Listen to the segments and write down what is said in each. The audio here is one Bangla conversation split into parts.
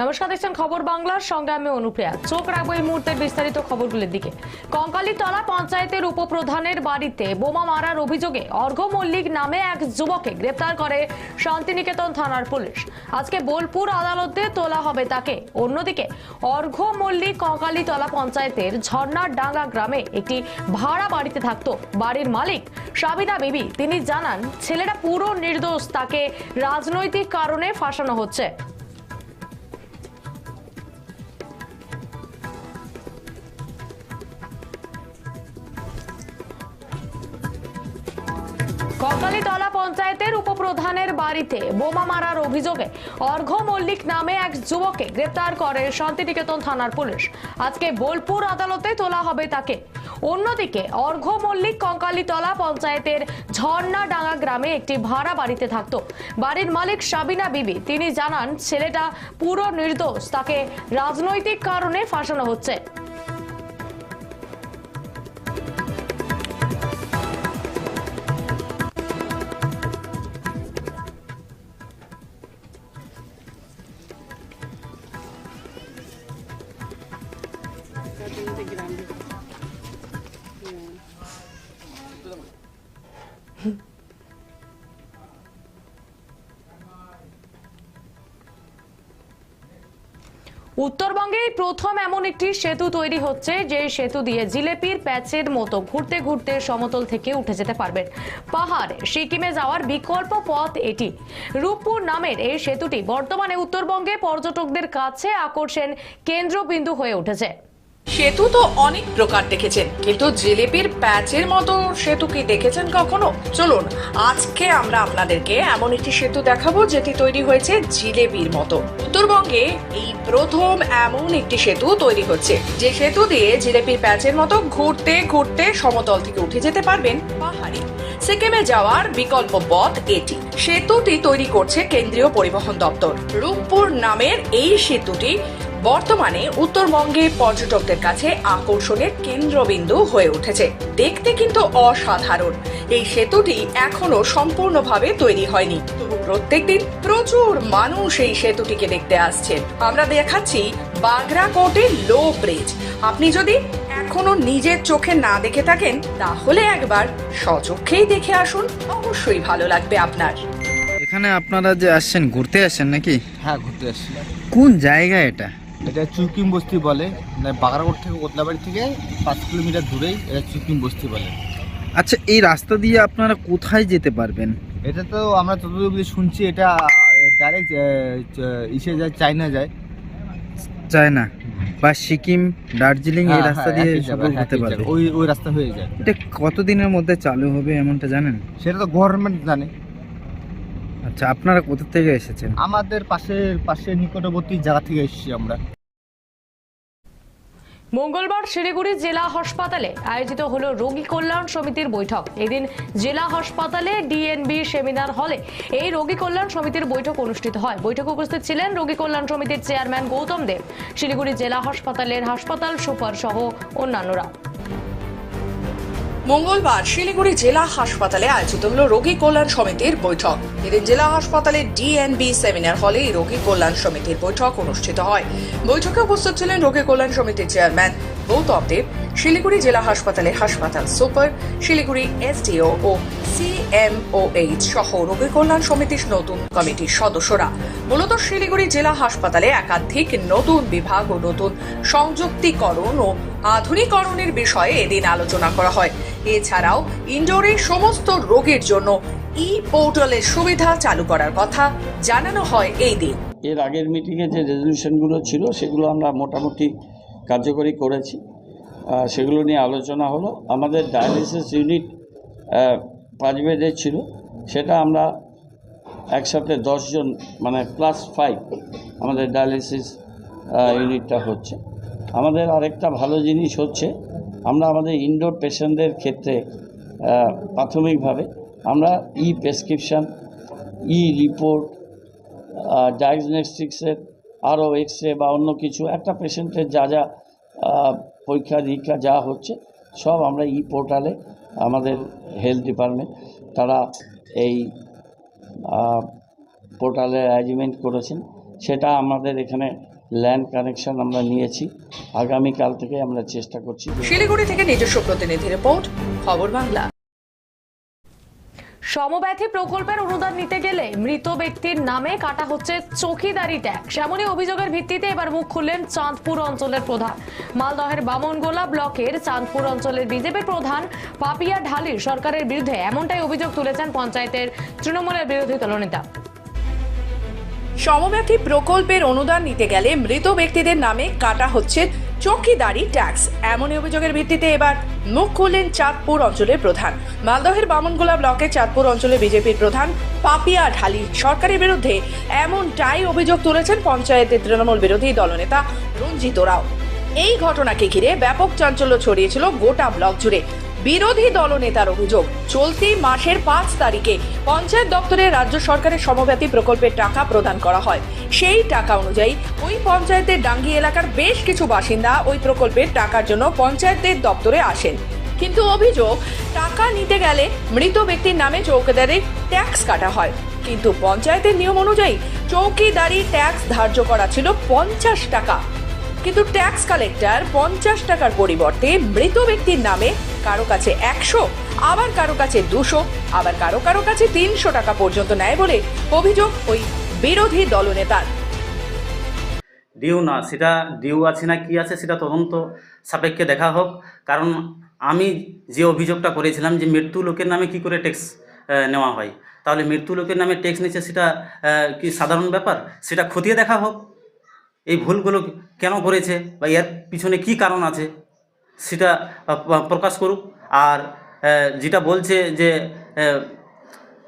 নমস্কার, দেখছেন খবর বাংলার সঙ্গে আমি অনুপ্রিয়া। চোখ রাখব এই মুহূর্তের বিস্তারিত খবরগুলির দিকে। কঙ্কালীতলা পঞ্চায়েতের উপপ্রধানের বাড়িতে বোমা মারার অভিযোগে অর্ঘ মল্লিক নামে এক যুবককে গ্রেপ্তার করে শান্তিনিকেতন থানার পুলিশ। আজকে বোলপুর আদালতে তোলা হবে তাকে। অন্যদিকে অর্ঘ মল্লিক কঙ্কালীতলা পঞ্চায়েতের ঝর্ণার ডাঙ্গা গ্রামে একটি ভাড়া বাড়িতে থাকতো। বাড়ির মালিক সাবিনা বিবি, তিনি জানান ছেলেটা পুরো নির্দোষ, তাকে রাজনৈতিক কারণে ফাঁসানো হচ্ছে। পঞ্চায়েতের উপপ্রধানের বাড়িতে বোমা মারার অভিযোগে অর্ঘ মল্লিক নামে এক যুবককে গ্রেপ্তার করে শান্তিনিকেতন থানার পুলিশ। আজকে বোলপুর আদালতে তোলা হবে তাকে। অন্যদিকে অর্ঘ মল্লিক কঙ্কালীতলা পঞ্চায়েতের ঝর্ণাডাঙ্গা গ্রামে একটি ভাড়া বাড়িতে থাকতো। বাড়ির মালিক সাবিনা বিবি, তিনি জানান, ছেলেটা পুরো নির্দোষ, তাকে রাজনৈতিক কারণে ফাঁসানো হচ্ছে। উত্তরবঙ্গে এই প্রথম এমন একটি সেতু তৈরি হচ্ছে যে সেতু দিয়ে জিলেপির প্যাচের মতো ঘুরতে ঘুরতে সমতল থেকে উঠে যেতে পারবেন পাহাড়, সিকিমে যাওয়ার বিকল্প পথ এটি। রূপপুর নামের এই সেতুটি বর্তমানে উত্তরবঙ্গে পর্যটকদের কাছে আকর্ষণ কেন্দ্রবিন্দু হয়ে উঠেছে। সেতু তো অনেক প্রকার দেখেছেন, কিন্তু জিলিপির প্যাচের মতো সেতু কি দেখেছেন কখনো? চলুন, আজকে আমরা আপনাদেরকে এমন একটি সেতু দেখাবো যেটি তৈরি হয়েছে জিলেপির মতো। উত্তরবঙ্গে এই প্রথম এমন একটি সেতু তৈরি হচ্ছে। যে সেতু দিয়ে জিলেপির প্যাচের মতো ঘুরতে ঘুরতে সমতল থেকে উঠে যেতে পারবেন পাহাড়ে। সিকিমে যাওয়ার বিকল্প পথ এটি। সেতুটি তৈরি করছে কেন্দ্রীয় পরিবহন দপ্তর। রূপপুর নামের এই সেতুটি বর্তমানে উত্তরবঙ্গে পর্যটকদের কাছে আকর্ষণের কেন্দ্রবিন্দু হয়ে উঠেছে। দেখতে কিন্তু অসাধারণ। এই সেতুটি এখনও সম্পূর্ণভাবে তৈরি হয়নি। তবু প্রত্যেকদিন প্রচুর মানুষ এই সেতুটিকে দেখতে আসছেন। আমরা দেখাচ্ছি বাগরাকোটের লো ব্রিজ। আপনি যদি এখনও নিজের চোখে না দেখে থাকেন তাহলে একবার স্বচক্ষেই দেখে আসুন। অবশ্যই ভালো লাগবে আপনার। এখানে আপনারা যে আসছেন ঘুরতে আসছেন নাকি? হ্যাঁ ঘুরতে আসছি। কোন জায়গা এটা? এটা চুকিম বস্তি বলে মানে বাগারকোট থেকে কোতলাবাড়ি থেকে পাঁচ কিলোমিটার দূরেই এটা চুকিম বস্তি বলে। আচ্ছা এই রাস্তা দিয়ে আপনারা কোথায় যেতে পারবেন? এটা তো আমরা যতদূর শুনছি এটা ডাইরেক্ট ইসে যায় চায়না যায়। চায়না বা সিকিম দার্জিলিং এই হ্যাঁ, রাস্তা হ্যাঁ, দিয়ে সফর করতে পারবে ওই ওই রাস্তা হয়ে যায়। এটা কতদিনের মধ্যে চালু হবে এমনটা জানেন? সেটা তো গভর্নমেন্ট জানে। আচ্ছা আপনারা কোথা থেকে এসেছেন? আমাদের পাশের পাশের নিকটবর্তী জায়গা থেকে এসেছি আমরা। মঙ্গলবার শিলিগুড়ি জেলা হাসপাতালে আয়োজিত হল রোগী কল্যাণ সমিতির বৈঠক। এদিন জেলা হাসপাতালে ডিএনবি সেমিনার হলে এই রোগী কল্যাণ সমিতির বৈঠক অনুষ্ঠিত হয়। বৈঠকে উপস্থিত ছিলেন রোগী কল্যাণ সমিতির চেয়ারম্যান গৌতম দেব। শিলিগুড়ি জেলা হাসপাতালের হাসপাতাল সুপার সহ অন্যান্যরা। মঙ্গলবার শিলিগুড়ি জেলা হাসপাতালে আয়োজিত হল রোগী কল্যাণ সমিতির বৈঠক। এদিন জেলা হাসপাতালে ডিএনবি সেমিনার হলে রোগী কল্যাণ সমিতির বৈঠক অনুষ্ঠিত হয়। বৈঠকে উপস্থিত ছিলেন রোগী কল্যাণ সমিতির চেয়ারম্যান গৌতম দেব। শিলিগুড়ি জেলা হাসপাতালে হাসপাতাল সুপার, শিলিগুড়ি এসডিও ও সিএমওএইচ সহ রোগী কল্যাণ সমিতির নতুন কমিটির সদস্যরা। মূলত শিলিগুড়ি জেলা হাসপাতালে একাধিক নতুন বিভাগ ও নতুন সংযুক্তিকরণ ও আধুনিকরণের বিষয়ে এদিন আলোচনা করা হয়। এছাড়াও ইনডোরে সমস্ত রোগীর জন্য ই পোর্টালের সুবিধা চালু করার কথা জানানো হয় এই দিন। এর আগের মিটিংয়ে যে রেজলিউশনগুলো ছিল, সেগুলো আমরা মোটামুটি কার্যকরী করেছি। সেগুলো নিয়ে আলোচনা হলো। আমাদের ডায়ালিসিস ইউনিট পাঁচ বেডের ছিল। সেটা আমরা একসাথে দশজন মানে প্লাস ফাইভ আমাদের ডায়ালিসিস ইউনিটটা হচ্ছে। আমাদের আরেকটা ভালো জিনিস হচ্ছে, আমরা আমাদের ইনডোর পেশেন্টদের ক্ষেত্রে প্রাথমিকভাবে আমরা ই প্রেসক্রিপশান ই রিপোর্ট ডায়াগনস্টিক্সের আরও এক্স রে বা অন্য কিছু, একটা পেশেন্টের যা যা পরীক্ষা নিরীক্ষা যা হচ্ছে, সব আমরা ই পোর্টালে আমাদের হেলথ ডিপার্টমেন্ট তারা এই পোর্টালে অ্যারেঞ্জমেন্ট করেছেন। সেটা আমাদের এখানে ল্যান্ড কানেকশন আমরা নিয়েছি। আগামীকাল থেকে আমরা চেষ্টা করছি শিলিগুড়ি থেকে নিজস্ব প্রতিনিধি রিপোর্ট খবর বাংলা। সমব্যথী প্রকল্পের অনুদান নিতে গেলে মৃত ব্যক্তির নামে কাটা হচ্ছে চৌকিদারি ট্যাক্স এমনই অভিযোগের ভিত্তিতে এবার মুখ খুললেন চাঁদপুর অঞ্চলের প্রধান। মালদহের বামনগোলা ব্লকের চাঁদপুর অঞ্চলের বিজেপির প্রধান পাপিয়া ঢালির সরকারের বিরুদ্ধে এমনটাই অভিযোগ তুলেছেন পঞ্চায়েতের তৃণমূলের বিরোধী দলনেতা। সমব্যথী প্রকল্পের অনুদান নিতে গেলে মৃত ব্যক্তিদের নামে কাটা হচ্ছে চৌকিদারি ট্যাক্স। এমনই অভিযোগের ভিত্তিতে এবার মুখ খুললেন চাঁদপুর অঞ্চলের প্রধান। মালদহের বামনগোলা ব্লকে চাঁদপুর অঞ্চলে বিজেপির প্রধান পাপিয়া ঢালি সরকারের বিরুদ্ধে এমনটাই অভিযোগ তুলেছেন পঞ্চায়েতের তৃণমূল বিরোধী দলনেতা রঞ্জিত রাও। এই ঘটনাকে ঘিরে ব্যাপক চাঞ্চল্য ছড়িয়েছিল গোটা ব্লক জুড়ে। বিরোধী দলনেতার অভিযোগ, চলতি মাসের পাঁচ তারিখে পঞ্চায়েত দপ্তরে রাজ্য সরকারের সমব্যাপী প্রকল্পের টাকা প্রদান করা হয়। সেই টাকা অনুযায়ী ওই পঞ্চায়েতের ডাঙ্গি এলাকার বেশ কিছু বাসিন্দা ওই প্রকল্পের টাকার জন্য পঞ্চায়েতের দপ্তরে আসেন। কিন্তু অভিযোগ, টাকা নিতে গেলে মৃত ব্যক্তির নামে চৌকিদারের ট্যাক্স কাটা হয়। কিন্তু পঞ্চায়েতের নিয়ম অনুযায়ী চৌকিদারি ট্যাক্স ধার্য করা ছিল পঞ্চাশ টাকা। কিন্তু ট্যাক্স কালেক্টর পঞ্চাশ টাকার পরিবর্তে মৃত ব্যক্তির নামে কারও কাছে একশো, আবার কারও কাছে দুশো, আবার কারও কারও কাছে তিনশো টাকা পর্যন্ত নেয় বলে অভিযোগ ওই বিরোধী দলনেতার। ডিউ না, সেটা ডিউ আছে না কি আছে সেটা তদন্ত সাপেক্ষে দেখা হোক। কারণ আমি যে অভিযোগটা করেছিলাম যে মৃত্যু লোকের নামে কি করে ট্যাক্স নেওয়া হয়, তাহলে মৃত্যু লোকের নামে ট্যাক্স নিচ্ছে সেটা কি সাধারণ ব্যাপার? সেটা খতিয়ে দেখা হোক। এই ভুলগুলো কেন করেছে বা এর পিছনে কি কারণ আছে সেটা প্রকাশ করুক। আর যেটা বলছে যে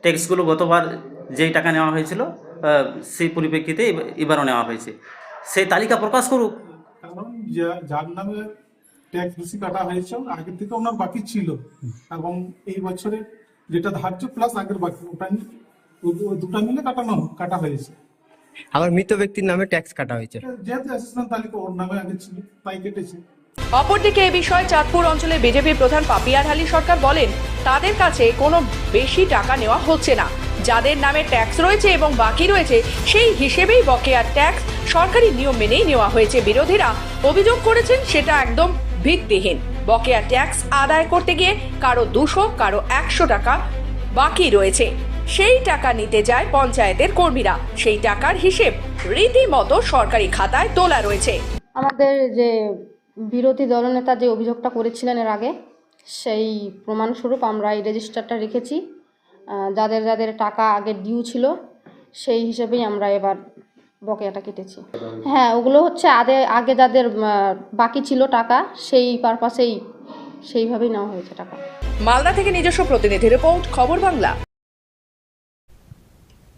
ট্যাক্সগুলো গতবার যেই টাকা নেওয়া হয়েছিল সেই পরিপ্রেক্ষিতে এবার- এবারও নেওয়া হয়েছে। সেই তালিকা প্রকাশ করুক। যার নামে ট্যাক্স বেশি কাটা হয়েছে, আগের থেকে ওনার বাকি ছিল। এবং এই বছরে যেটা ধার্য, প্লাস আগের বাকি, ওটা দুটা মিলে কাটানো, কাটা হয়েছে। আমার মৃত ব্যক্তির নামে ট্যাক্স কাটা হয়েছে। যেহেতু অ্যাসিস্ট্যান্ট তালিকা ওর নামে আগে ছিল তাই কেটেছে। অপরদিকে এ বিষয়ে চাঁদপুর অঞ্চলে বিজেপি প্রধান পাপিয়ার আলী সরকার বলেন তাদের কাছে কোনো বেশি টাকা নেওয়া হচ্ছে না। যাদের নামে ট্যাক্স রয়েছে এবং বাকি রয়েছে সেই হিসেবেই বকেয়ার ট্যাক্স সরকারি নিয়ম মেনেই নেওয়া হয়েছে। বিরোধীরা অভিযোগ করেছেন সেটা একদম ভিত্তিহীন। বকেয়া ট্যাক্স আদায় করতে গিয়ে কারও দুশো কারও একশো টাকা বাকি রয়েছে। সেই টাকা নিতে যায় পঞ্চায়েতের কর্মীরা। সেই টাকার হিসেব রীতিমতো সরকারি খাতায় তোলা রয়েছে। আমাদের যে বিরোধী দলনেতা যে অভিযোগটা করেছিলেন এর আগে সেই প্রমাণস্বরূপ আমরা এই রেজিস্টারটা রেখেছি। যাদের যাদের টাকা আগে ডিউ ছিল সেই হিসেবেই আমরা এবার বকেয়াটা কেটেছি। হ্যাঁ ওগুলো হচ্ছে আগে আগে যাদের বাকি ছিল টাকা সেই পারপাসেই সেইভাবেই নেওয়া হয়েছে টাকা। মালদা থেকে নিজস্ব প্রতিনিধি রিপোর্ট খবর বাংলা।